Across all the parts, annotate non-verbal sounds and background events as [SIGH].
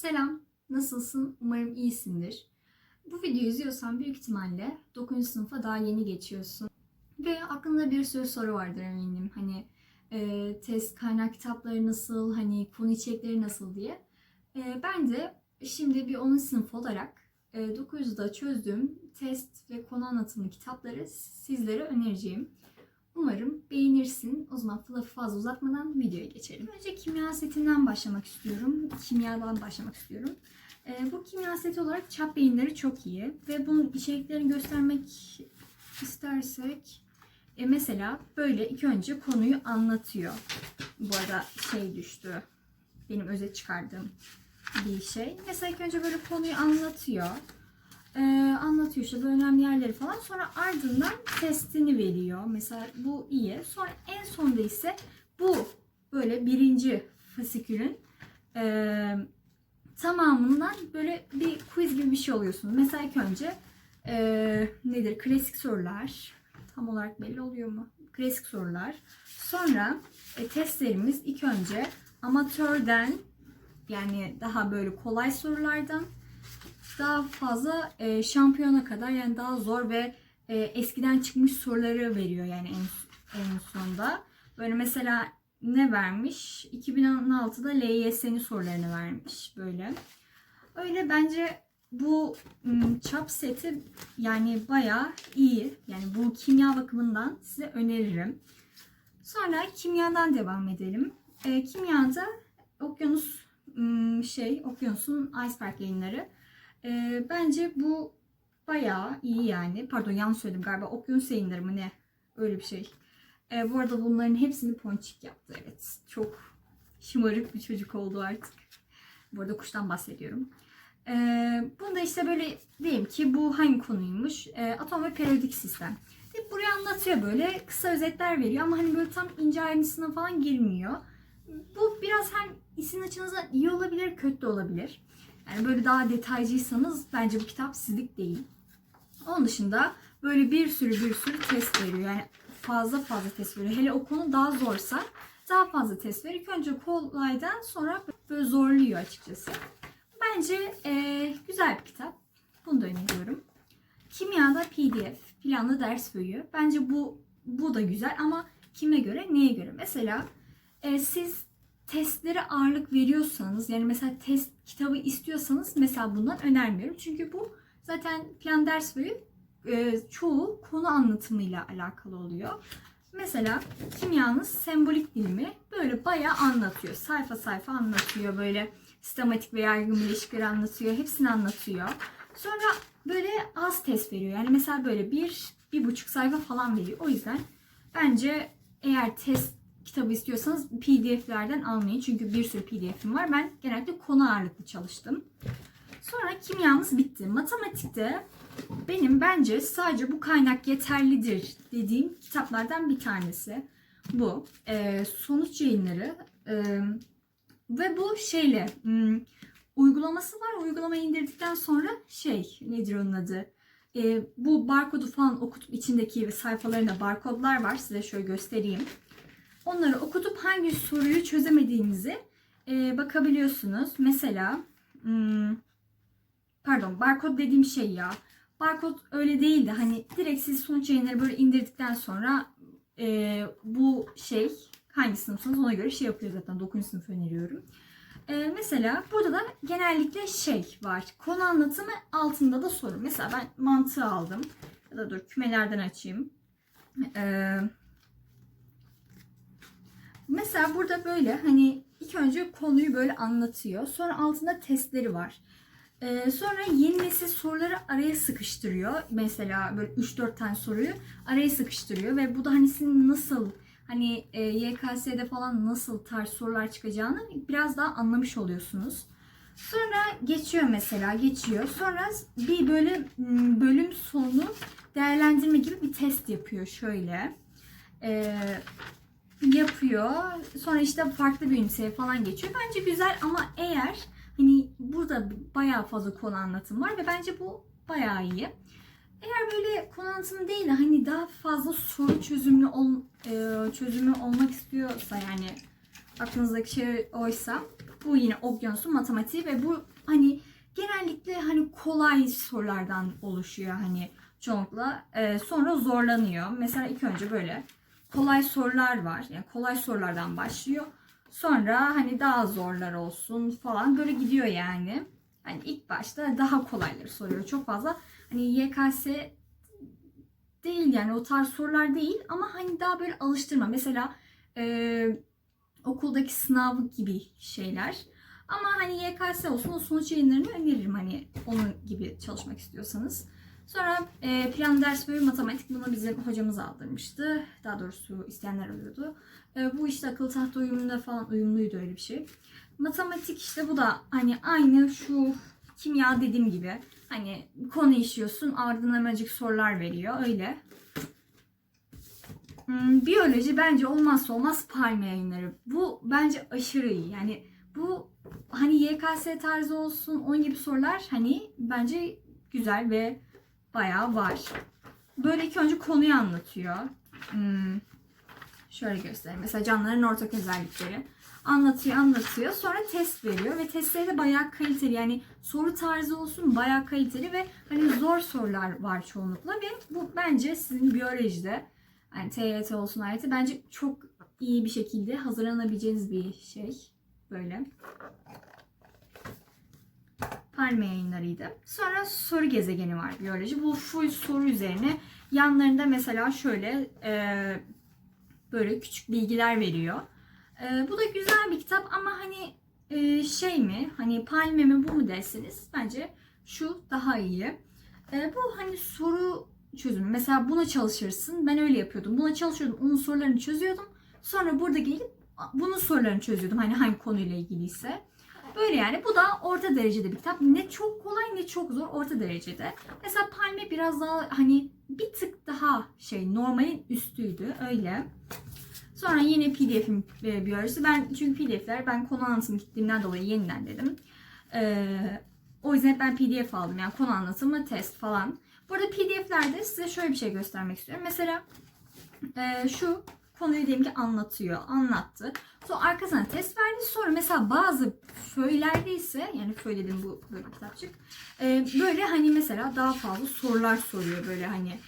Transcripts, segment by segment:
Selam, nasılsın? Umarım iyisindir. Bu videoyu izliyorsan büyük ihtimalle 9. sınıfa daha yeni geçiyorsun. Ve aklında bir sürü soru vardır eminim. Hani e, test kaynak kitapları nasıl, hani konu içerikleri nasıl diye. E, ben de şimdi bir 10. sınıf olarak e, 900'da çözdüğüm test ve konu anlatımlı kitapları sizlere önereceğim. Umarım beğenirsin. O zaman lafı fazla uzatmadan videoya geçelim. Önce kimya setinden başlamak istiyorum. Kimyadan başlamak istiyorum. Ee, bu kimya seti olarak çap beyinleri çok iyi. Ve bunun içeriklerini göstermek istersek e, mesela böyle ilk önce konuyu anlatıyor. Bu arada şey düştü. Benim özet çıkardığım bir şey. Mesela ilk önce böyle konuyu anlatıyor. Ee, anlatıyor işte böyle önemli yerleri falan. Sonra ardından testini veriyor. Mesela bu iyi. Sonra en sonda ise bu böyle birinci fasikülün e, tamamından böyle bir quiz gibi bir şey oluyorsunuz. Mesela ilk önce e, nedir? Klasik sorular. Tam olarak belli oluyor mu? Klasik sorular. Sonra e, testlerimiz ilk önce amatörden yani daha böyle kolay sorulardan daha fazla e, şampiyona kadar yani daha zor ve e, eskiden çıkmış soruları veriyor yani en, en sonda. Böyle mesela ne vermiş? 2016'da LYS'nin sorularını vermiş böyle. Öyle bence bu çap seti yani bayağı iyi. Yani bu kimya bakımından size öneririm. Sonra kimyadan devam edelim. E, kimyada okyanus şey okyanusun iceberg yayınları. E, bence bu bayağı iyi yani. Pardon yanlış söyledim galiba. Okyanus yayınları mı ne? Öyle bir şey. E, bu arada bunların hepsini ponçik yaptı. Evet. Çok şımarık bir çocuk oldu artık. Bu arada kuştan bahsediyorum. E, bunda işte böyle diyeyim ki bu hangi konuymuş? E, atom ve periyodik sistem. Hep buraya anlatıyor böyle. Kısa özetler veriyor ama hani böyle tam ince ayrıntısına falan girmiyor. Bu biraz hem isim açınızdan iyi olabilir, kötü de olabilir. Yani böyle daha detaycıysanız bence bu kitap sizlik değil. Onun dışında böyle bir sürü bir sürü test veriyor. Yani fazla fazla test veriyor. Hele o konu daha zorsa daha fazla test veriyor. Önce kolaydan sonra böyle zorluyor açıkçası. Bence e, güzel bir kitap. Bunu da öneriyorum. Kimyada PDF, planlı ders bölüyor. Bence bu bu da güzel ama kime göre, neye göre? Mesela e, siz testlere ağırlık veriyorsanız yani mesela test kitabı istiyorsanız mesela bundan önermiyorum. Çünkü bu zaten plan ders boyu e, çoğu konu anlatımıyla alakalı oluyor. Mesela kimyanın sembolik dilimi böyle bayağı anlatıyor. Sayfa sayfa anlatıyor. Böyle sistematik ve yaygın bileşikleri anlatıyor. Hepsini anlatıyor. Sonra böyle az test veriyor. Yani mesela böyle bir, bir buçuk sayfa falan veriyor. O yüzden bence eğer test kitabı istiyorsanız PDF'lerden almayın. Çünkü bir sürü PDF'im var. Ben genellikle konu ağırlıklı çalıştım. Sonra kimyamız bitti. Matematikte benim bence sadece bu kaynak yeterlidir dediğim kitaplardan bir tanesi. Bu. Ee, sonuç yayınları. Ee, ve bu şeyle hmm, uygulaması var. Uygulamayı indirdikten sonra şey nedir onun adı? Ee, bu barkodu falan okutup içindeki sayfalarında barkodlar var. Size şöyle göstereyim. Onları okutup hangi soruyu çözemediğinizi e, bakabiliyorsunuz. Mesela hmm, pardon barkod dediğim şey ya. Barkod öyle değil de hani direkt siz sonuç yayınları böyle indirdikten sonra e, bu şey hangi sınıfsınız ona göre şey yapıyor zaten 9. sınıf öneriyorum. E, mesela burada da genellikle şey var. Konu anlatımı altında da soru. Mesela ben mantığı aldım. Ya da dur kümelerden açayım. Eee Mesela burada böyle hani ilk önce konuyu böyle anlatıyor. Sonra altında testleri var. Ee, sonra yeni nesil soruları araya sıkıştırıyor. Mesela böyle 3-4 tane soruyu araya sıkıştırıyor ve bu da hani sizin nasıl hani e, YKS'de falan nasıl tarz sorular çıkacağını biraz daha anlamış oluyorsunuz. Sonra geçiyor mesela geçiyor. Sonra bir böyle m, bölüm sonu değerlendirme gibi bir test yapıyor şöyle. Ee, yapıyor. Sonra işte farklı bir üniteye falan geçiyor. Bence güzel ama eğer hani burada bayağı fazla konu anlatım var ve bence bu bayağı iyi. Eğer böyle konu anlatımı değil de hani daha fazla soru çözümlü ol, e, çözümü olmak istiyorsa yani aklınızdaki şey oysa Bu yine okyanusun matematiği ve bu hani genellikle hani kolay sorulardan oluşuyor hani çoğunlukla. Ee, sonra zorlanıyor. Mesela ilk önce böyle kolay sorular var. Yani kolay sorulardan başlıyor. Sonra hani daha zorlar olsun falan böyle gidiyor yani. Hani ilk başta daha kolayları soruyor. Çok fazla hani YKS değil yani o tarz sorular değil ama hani daha böyle alıştırma. Mesela e, okuldaki sınav gibi şeyler. Ama hani YKS olsun o sonuç yayınlarını öneririm hani onun gibi çalışmak istiyorsanız. Sonra e, plan ders bölüm matematik bunu bizim hocamız aldırmıştı. Daha doğrusu isteyenler oluyordu. E, bu işte akıllı tahta uyumunda falan uyumluydu öyle bir şey. Matematik işte bu da hani aynı şu kimya dediğim gibi. Hani konu işiyorsun ardından hemencik sorular veriyor öyle. Hmm, biyoloji bence olmazsa olmaz palme yayınları. Bu bence aşırı iyi. Yani bu hani YKS tarzı olsun onun gibi sorular hani bence güzel ve bayağı var. Böyle ilk önce konuyu anlatıyor. Hmm, şöyle göstereyim. Mesela canlıların ortak özellikleri. Anlatıyor anlatıyor. Sonra test veriyor ve testleri de bayağı kaliteli. Yani soru tarzı olsun bayağı kaliteli ve hani zor sorular var çoğunlukla ve bu bence sizin biyolojide yani TYT olsun AYT bence çok iyi bir şekilde hazırlanabileceğiniz bir şey. Böyle. Palme yayınlarıydı. Sonra soru gezegeni var biyoloji. Bu full soru üzerine. Yanlarında mesela şöyle e, böyle küçük bilgiler veriyor. E, bu da güzel bir kitap ama hani e, şey mi hani palme mi bu mu derseniz bence şu daha iyi. E, bu hani soru çözümü. Mesela buna çalışırsın. Ben öyle yapıyordum. Buna çalışıyordum. Onun sorularını çözüyordum. Sonra burada gelip bunun sorularını çözüyordum. Hani hangi konuyla ilgiliyse. Böyle yani. Bu da orta derecede bir kitap. Ne çok kolay ne çok zor. Orta derecede. Mesela Palme biraz daha hani bir tık daha şey normalin üstüydü. Öyle. Sonra yine PDF'im e, biyolojisi. Ben çünkü PDF'ler ben konu anlatımı gittiğimden dolayı yeniden dedim. Ee, o yüzden ben PDF aldım. Yani konu anlatımı, test falan. Burada PDF'lerde size şöyle bir şey göstermek istiyorum. Mesela e, şu konuyu diyelim ki anlatıyor, anlattı. Sonra arkasına test verdi. Sonra mesela bazı föylerde ise yani föy dedim bu böyle kitapçık. E, böyle hani mesela daha fazla sorular soruyor. Böyle hani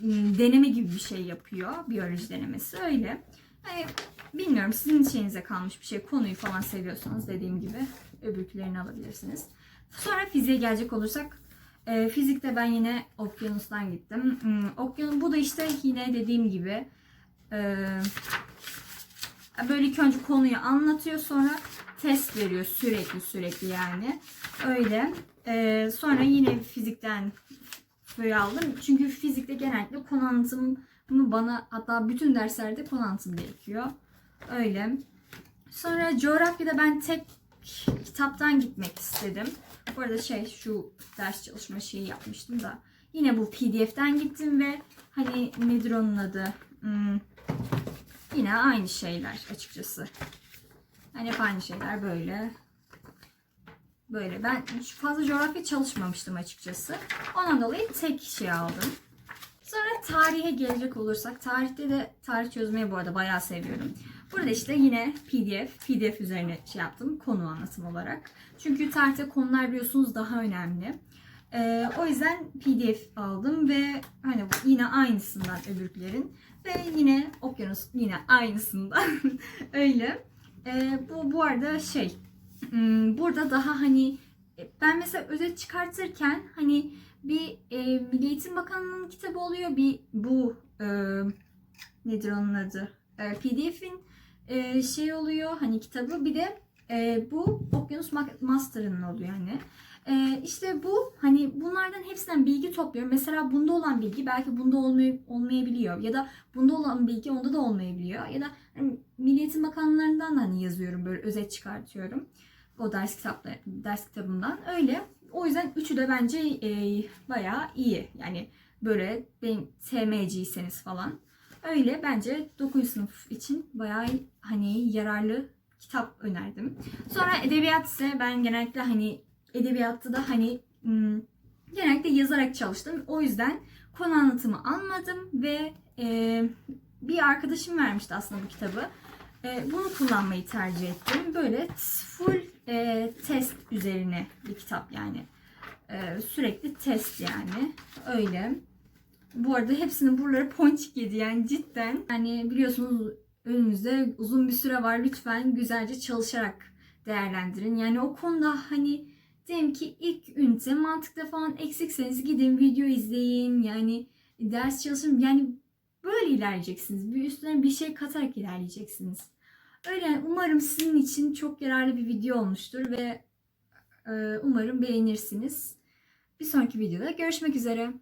m, deneme gibi bir şey yapıyor. Biyoloji denemesi öyle. Hani bilmiyorum sizin şeyinize kalmış bir şey. Konuyu falan seviyorsanız dediğim gibi öbürkülerini alabilirsiniz. Sonra fiziğe gelecek olursak e, fizikte ben yine okyanustan gittim. Hmm, okyanus bu da işte yine dediğim gibi e, böyle ilk önce konuyu anlatıyor sonra test veriyor sürekli sürekli yani. Öyle. E, sonra yine fizikten böyle aldım. Çünkü fizikte genellikle konu anlatımı bana hatta bütün derslerde konu anlatım gerekiyor. Öyle. Sonra coğrafyada ben tek kitaptan gitmek istedim. Bu arada şey şu ders çalışma şeyi yapmıştım da yine bu pdf'den gittim ve hani nedir onun adı Hmm, yine aynı şeyler açıkçası. Hani hep aynı şeyler böyle. Böyle ben fazla coğrafya çalışmamıştım açıkçası. Ondan dolayı tek şey aldım. Sonra tarihe gelecek olursak tarihte de tarih çözmeyi bu arada bayağı seviyorum. Burada işte yine PDF, PDF üzerine şey yaptım konu anlatım olarak. Çünkü tarihte konular biliyorsunuz daha önemli. Ee, o yüzden PDF aldım ve hani yine aynısından öbürklerin ve yine okyanus yine aynısından [LAUGHS] öyle. Ee, bu bu arada şey hmm, burada daha hani ben mesela özet çıkartırken hani bir e, Milli Eğitim Bakanlığı'nın kitabı oluyor bir bu e, nedir onun adı e, PDF'in e, şey oluyor hani kitabı bir de e, bu Okyanus Master'ın oluyor hani. E, işte bu hani bunlardan hepsinden bilgi topluyorum. Mesela bunda olan bilgi belki bunda olmay olmayabiliyor ya da bunda olan bilgi onda da olmayabiliyor ya da hani, Milli Eğitim Bakanlığı'ndan hani yazıyorum böyle özet çıkartıyorum. O ders kitapları ders kitabından öyle. O yüzden üçü de bence e, bayağı iyi. Yani böyle benim TMC'yseniz falan. Öyle bence 9. sınıf için bayağı hani yararlı kitap önerdim. Sonra edebiyat ise ben genellikle hani edebiyatta da hani ım, genellikle yazarak çalıştım. O yüzden konu anlatımı almadım ve e, bir arkadaşım vermişti aslında bu kitabı. E, bunu kullanmayı tercih ettim. Böyle full e, test üzerine bir kitap yani. E, sürekli test yani. Öyle. Bu arada hepsinin buraları ponçik yedi yani cidden. Yani biliyorsunuz önünüzde uzun bir süre var. Lütfen güzelce çalışarak değerlendirin. Yani o konuda hani diyelim ki ilk ünite mantıkta falan eksikseniz gidin video izleyin. Yani ders çalışın. Yani böyle ilerleyeceksiniz. Bir üstüne bir şey katarak ilerleyeceksiniz. Öyle yani umarım sizin için çok yararlı bir video olmuştur ve e, umarım beğenirsiniz. Bir sonraki videoda görüşmek üzere.